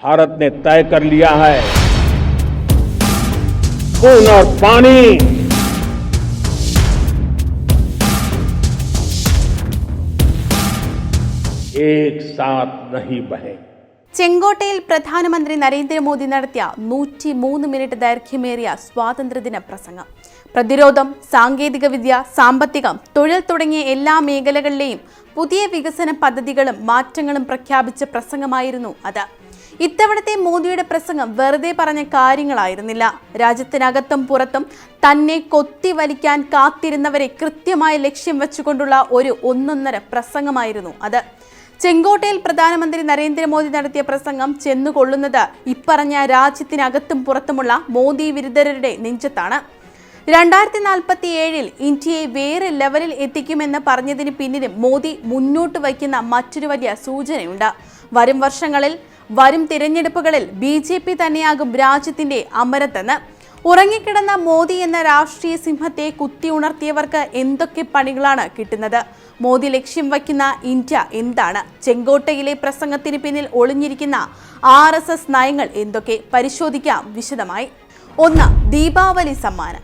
भारत ने तय कर लिया है खून और पानी एक साथ नहीं बहे ചെങ്കോട്ടയിൽ പ്രധാനമന്ത്രി നരേന്ദ്രമോദി നടത്തിയ നൂറ്റി മൂന്ന് മിനിറ്റ് ദൈർഘ്യമേറിയ സ്വാതന്ത്ര്യദിന പ്രസംഗം പ്രതിരോധം സാങ്കേതികവിദ്യ സാമ്പത്തികം തൊഴിൽ തുടങ്ങിയ എല്ലാ മേഖലകളിലെയും പുതിയ വികസന പദ്ധതികളും മാറ്റങ്ങളും പ്രഖ്യാപിച്ച പ്രസംഗമായിരുന്നു അത് ഇത്തവണത്തെ മോദിയുടെ പ്രസംഗം വെറുതെ പറഞ്ഞ കാര്യങ്ങളായിരുന്നില്ല. രാജ്യത്തിനകത്തും പുറത്തും തന്നെ കൊത്തി വലിക്കാൻ കാത്തിരുന്നവരെ കൃത്യമായ ലക്ഷ്യം വെച്ചുകൊണ്ടുള്ള ഒരു ഒന്നൊന്നര പ്രസംഗമായിരുന്നു അത്. ചെങ്കോട്ടയിൽ പ്രധാനമന്ത്രി നരേന്ദ്രമോദി നടത്തിയ പ്രസംഗം ചെന്നുകൊള്ളുന്നത് ഇപ്പറഞ്ഞ രാജ്യത്തിനകത്തും പുറത്തുമുള്ള മോദി വിരുദ്ധരുടെ നെഞ്ചത്താണ്. രണ്ടായിരത്തി നാൽപ്പത്തി ഏഴിൽ ഇന്ത്യയെ വേറെ ലെവലിൽ എത്തിക്കുമെന്ന് പറഞ്ഞതിന് പിന്നിലും മോദി മുന്നോട്ട് വയ്ക്കുന്ന മറ്റൊരു വലിയ സൂചനയുണ്ട്. വരും വർഷങ്ങളിൽ വരും തിരഞ്ഞെടുപ്പുകളിൽ ബി ജെ പി തന്നെയാകും രാജ്യത്തിന്റെ അമരത്തെന്ന്. ഉറങ്ങിക്കിടന്ന മോദി എന്ന രാഷ്ട്രീയ സിംഹത്തെ കുത്തി ഉണർത്തിയവർക്ക് എന്തൊക്കെ പണികളാണ് കിട്ടുന്നത്? മോദി ലക്ഷ്യം വയ്ക്കുന്ന ഇന്ത്യ എന്താണ്? ചെങ്കോട്ടയിലെ പ്രസംഗത്തിന് പിന്നിൽ ഒളിഞ്ഞിരിക്കുന്ന ആർ നയങ്ങൾ എന്തൊക്കെ? പരിശോധിക്കാം വിശദമായി. ഒന്ന് ദീപാവലി സമ്മാനം.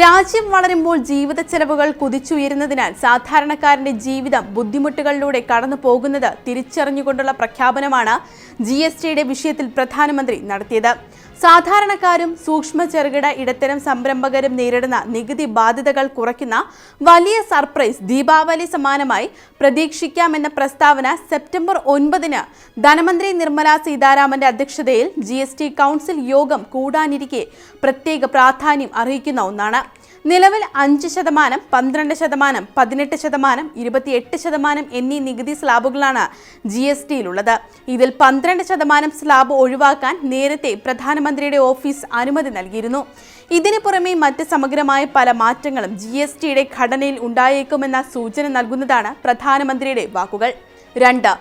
രാജ്യം വളരുമ്പോൾ ജീവിത ചെലവുകൾ കുതിച്ചുയരുന്നതിനാൽ സാധാരണക്കാരന്റെ ജീവിതം ബുദ്ധിമുട്ടുകളിലൂടെ കടന്നു പോകുന്നത് തിരിച്ചറിഞ്ഞുകൊണ്ടുള്ള പ്രഖ്യാപനമാണ് ജി എസ് ടിയുടെ വിഷയത്തിൽ പ്രധാനമന്ത്രി നടത്തിയത്. സാധാരണക്കാരും സൂക്ഷ്മ ചെറുകിട ഇടത്തരം സംരംഭകരും നേരിടുന്ന നികുതി ബാധ്യതകൾ കുറയ്ക്കുന്ന വലിയ സർപ്രൈസ് ദീപാവലി സമാനമായി പ്രതീക്ഷിക്കാമെന്ന പ്രസ്താവന സെപ്റ്റംബർ ഒൻപതിന് ധനമന്ത്രി നിർമ്മല സീതാരാമന്റെ അധ്യക്ഷതയിൽ ജി കൗൺസിൽ യോഗം കൂടാനിരിക്കെ പ്രത്യേക പ്രാധാന്യം അറിയിക്കുന്ന ഒന്നാണ്. നിലവിൽ അഞ്ച് ശതമാനം പന്ത്രണ്ട് ശതമാനം പതിനെട്ട് ശതമാനം ഇരുപത്തിയെട്ട് ശതമാനം എന്നീ നികുതി സ്ലാബുകളാണ് ജി എസ് ടിയിലുള്ളത്. ഇതിൽ പന്ത്രണ്ട് ശതമാനം സ്ലാബ് ഒഴിവാക്കാൻ നേരത്തെ പ്രധാനമന്ത്രിയുടെ ഓഫീസ് അനുമതി നൽകിയിരുന്നു. ഇതിനു പുറമെ മറ്റ് സമഗ്രമായ പല മാറ്റങ്ങളും ജി എസ് ടിയുടെ ഘടനയിൽ ഉണ്ടായേക്കുമെന്ന സൂചന നൽകുന്നതാണ് പ്രധാനമന്ത്രിയുടെ വാക്കുകൾ. രണ്ട്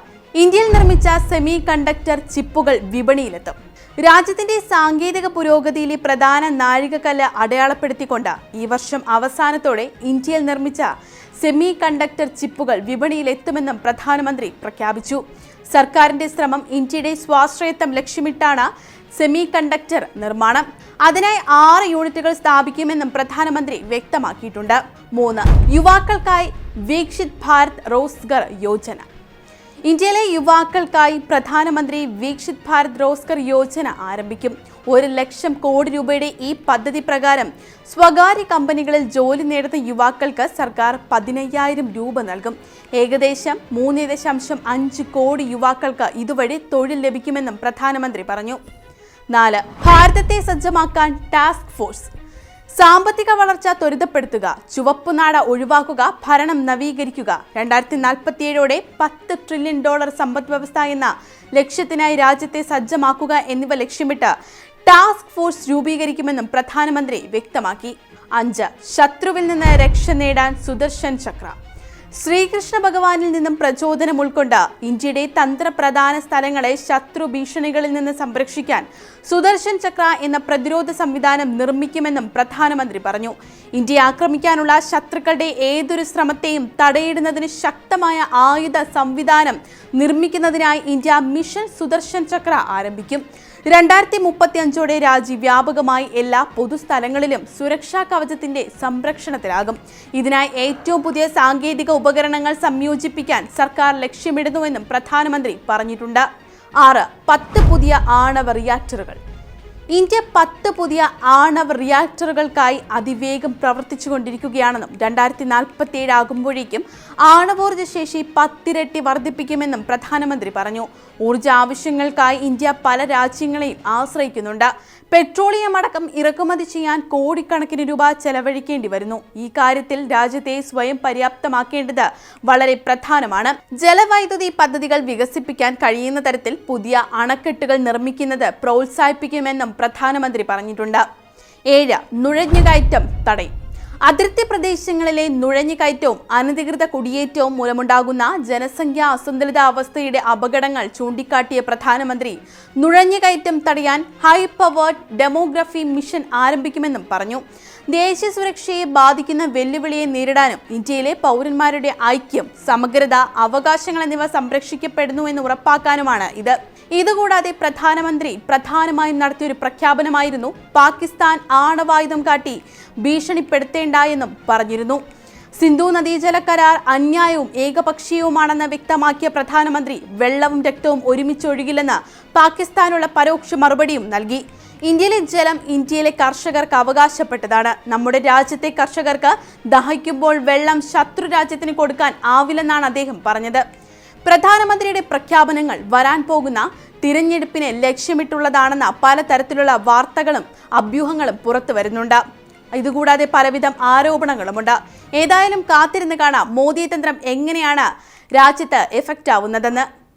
ഇന്ത്യയിൽ നിർമ്മിച്ച സെമി കണ്ടക്ടർ ചിപ്പുകൾ വിപണിയിലെത്തും. രാജ്യത്തിന്റെ സാങ്കേതിക പുരോഗതിയിലെ പ്രധാന നാഴികക്കല്ല് അടയാളപ്പെടുത്തിക്കൊണ്ട് ഈ വർഷം അവസാനത്തോടെ ഇന്ത്യയിൽ നിർമ്മിച്ച സെമി കണ്ടക്ടർ ചിപ്പുകൾ വിപണിയിൽ എത്തുമെന്നും പ്രധാനമന്ത്രി പ്രഖ്യാപിച്ചു. സർക്കാരിന്റെ ശ്രമം ഇന്ത്യയുടെ സ്വാശ്രയത്വം ലക്ഷ്യമിട്ടാണ് സെമി കണ്ടക്ടർ നിർമ്മാണം. അതിനായി ആറ് യൂണിറ്റുകൾ സ്ഥാപിക്കുമെന്നും പ്രധാനമന്ത്രി വ്യക്തമാക്കിയിട്ടുണ്ട്. മൂന്ന് യുവാക്കൾക്കായി വീക്ഷിത് ഭാരത് റോസ്ഗർ യോജന. ഇന്ത്യയിലെ യുവാക്കൾക്കായി പ്രധാനമന്ത്രി വീക്ഷിത് ഭാരത് റോസ്കർ യോജന ആരംഭിക്കും. ഒരു ലക്ഷം കോടി രൂപയുടെ ഈ പദ്ധതി പ്രകാരം സ്വകാര്യ കമ്പനികളിൽ ജോലി നേടുന്ന യുവാക്കൾക്ക് സർക്കാർ പതിനയ്യായിരം രൂപ നൽകും. ഏകദേശം മൂന്ന് ദശാംശം അഞ്ച് കോടി യുവാക്കൾക്ക് ഇതുവഴി തൊഴിൽ ലഭിക്കുമെന്നും പ്രധാനമന്ത്രി പറഞ്ഞു. നാല് ഭാരതത്തെ സജ്ജമാക്കാൻ ടാസ്ക് ഫോഴ്സ്. സാമ്പത്തിക വളർച്ച ത്വരിതപ്പെടുത്തുക ചുവപ്പുനാട ഒഴിവാക്കുക ഭരണം നവീകരിക്കുക. രണ്ടായിരത്തി നാൽപ്പത്തിയേഴോടെ പത്ത് ട്രില്യൺ ഡോളർ സമ്പദ് വ്യവസ്ഥ എന്ന ലക്ഷ്യത്തിനായി രാജ്യത്തെ സജ്ജമാക്കുക എന്നിവ ലക്ഷ്യമിട്ട് ടാസ്ക് ഫോഴ്സ് രൂപീകരിക്കുമെന്നും പ്രധാനമന്ത്രി വ്യക്തമാക്കി. അഞ്ച് ശത്രുവിൽ നിന്ന് രക്ഷ നേടാൻ സുദർശൻ ചക്ര. ശ്രീകൃഷ്ണ ഭഗവാനിൽ നിന്നും പ്രചോദനം ഉൾക്കൊണ്ട് ഇന്ത്യയുടെ തന്ത്രപ്രധാന സ്ഥലങ്ങളെ ശത്രു ഭീഷണികളിൽ നിന്ന് സംരക്ഷിക്കാൻ സുദർശൻ ചക്ര എന്ന പ്രതിരോധ സംവിധാനം നിർമ്മിക്കുമെന്നും പ്രധാനമന്ത്രി പറഞ്ഞു. ഇന്ത്യയെ ആക്രമിക്കാനുള്ള ശത്രുക്കളുടെ ഏതൊരു ശ്രമത്തെയും തടയിടുന്നതിന് ശക്തമായ ആയുധ സംവിധാനം നിർമ്മിക്കുന്നതിനായി ഇന്ത്യ മിഷൻ സുദർശൻ ചക്ര ആരംഭിക്കും. രണ്ടായിരത്തി മുപ്പത്തി അഞ്ചോടെ രാജ്യവ്യാപകമായി എല്ലാ പൊതുസ്ഥലങ്ങളിലും സുരക്ഷാ കവചത്തിന്റെ സംരക്ഷണത്തിലാകും. ഇതിനായി ഏറ്റവും പുതിയ സാങ്കേതിക ഉപകരണങ്ങൾ സംയോജിപ്പിക്കാൻ സർക്കാർ ലക്ഷ്യമിടുന്നുവെന്നും പ്രധാനമന്ത്രി പറഞ്ഞിട്ടുണ്ട്. ആറ് പത്ത് പുതിയ ആണവ റിയാക്ടറുകൾ. ഇന്ത്യ പത്ത് പുതിയ ആണവ റിയാക്ടറുകൾക്കായി അതിവേഗം പ്രവർത്തിച്ചു കൊണ്ടിരിക്കുകയാണെന്നും രണ്ടായിരത്തി നാൽപ്പത്തി ഏഴ് ആകുമ്പോഴേക്കും ആണവോർജ ശേഷി പത്തിരട്ടി വർദ്ധിപ്പിക്കുമെന്നും പ്രധാനമന്ത്രി പറഞ്ഞു. ഊർജ ആവശ്യങ്ങൾക്കായി ഇന്ത്യ പല രാജ്യങ്ങളെയും ആശ്രയിക്കുന്നുണ്ട്. പെട്രോളിയം അടക്കം ഇറക്കുമതി ചെയ്യാൻ കോടിക്കണക്കിന് രൂപ ചെലവഴിക്കേണ്ടി വരുന്നു. ഈ കാര്യത്തിൽ രാജ്യത്തെ സ്വയം പര്യാപ്തമാക്കേണ്ടത് വളരെ പ്രധാനമാണ്. ജലവൈദ്യുതി പദ്ധതികൾ വികസിപ്പിക്കാൻ കഴിയുന്ന തരത്തിൽ പുതിയ അണക്കെട്ടുകൾ നിർമ്മിക്കുന്നത് പ്രോത്സാഹിപ്പിക്കുമെന്നും പ്രധാനമന്ത്രി പറഞ്ഞിട്ടുണ്ട്. ഏഴ് നുഴഞ്ഞുകയറ്റം തടയും. അതിർത്തി പ്രദേശങ്ങളിലെ നുഴഞ്ഞുകയറ്റവും അനധികൃത കുടിയേറ്റവും മൂലമുണ്ടാകുന്ന ജനസംഖ്യാ അസന്തുലിതാവസ്ഥയുടെ അപകടങ്ങൾ ചൂണ്ടിക്കാട്ടിയ പ്രധാനമന്ത്രി നുഴഞ്ഞുകയറ്റം തടയാൻ ഹൈ പവേർഡ് ഡെമോഗ്രഫി മിഷൻ ആരംഭിക്കുമെന്നും പറഞ്ഞു. ദേശീയ സുരക്ഷയെ ബാധിക്കുന്ന വെല്ലുവിളിയെ നേരിടാനും ഇന്ത്യയിലെ പൗരന്മാരുടെ ഐക്യം സമഗ്രത അവകാശങ്ങൾ എന്നിവ സംരക്ഷിക്കപ്പെടുന്നു എന്ന് ഉറപ്പാക്കാനുമാണ് ഇത്. ഇതുകൂടാതെ പ്രധാനമന്ത്രി പ്രധാനമായും നടത്തിയൊരു പ്രഖ്യാപനമായിരുന്നു പാകിസ്ഥാൻ ആണവായുധം കാട്ടി ഭീഷണിപ്പെടുത്തേണ്ട എന്നും പറഞ്ഞിരുന്നു. സിന്ധു നദീജല കരാർ അന്യായവും ഏകപക്ഷീയവുമാണെന്ന് വ്യക്തമാക്കിയ പ്രധാനമന്ത്രി വെള്ളവും രക്തവും ഒരുമിച്ചൊഴുകില്ലെന്ന് പാകിസ്ഥാനുള്ള പരോക്ഷ മറുപടിയും നൽകി. ഇന്ത്യയിലെ ജലം ഇന്ത്യയിലെ കർഷകർക്ക് അവകാശപ്പെട്ടതാണ്. നമ്മുടെ രാജ്യത്തെ കർഷകർക്ക് ദഹിക്കുമ്പോൾ വെള്ളം ശത്രു രാജ്യത്തിന് കൊടുക്കാൻ ആവില്ലെന്നാണ് അദ്ദേഹം പറഞ്ഞത്. പ്രധാനമന്ത്രിയുടെ പ്രഖ്യാപനങ്ങൾ വരാൻ പോകുന്ന തിരഞ്ഞെടുപ്പിനെ ലക്ഷ്യമിട്ടുള്ളതാണെന്ന പലതരത്തിലുള്ള വാർത്തകളും അഭ്യൂഹങ്ങളും പുറത്തു വരുന്നുണ്ട്. ഇതുകൂടാതെ പലവിധം ആരോപണങ്ങളുമുണ്ട്. ഏതായാലും കാത്തിരുന്ന് കാണാം മോദി തന്ത്രം എങ്ങനെയാണ് രാജ്യത്ത് എഫക്റ്റ് ആവുന്നതെന്ന്.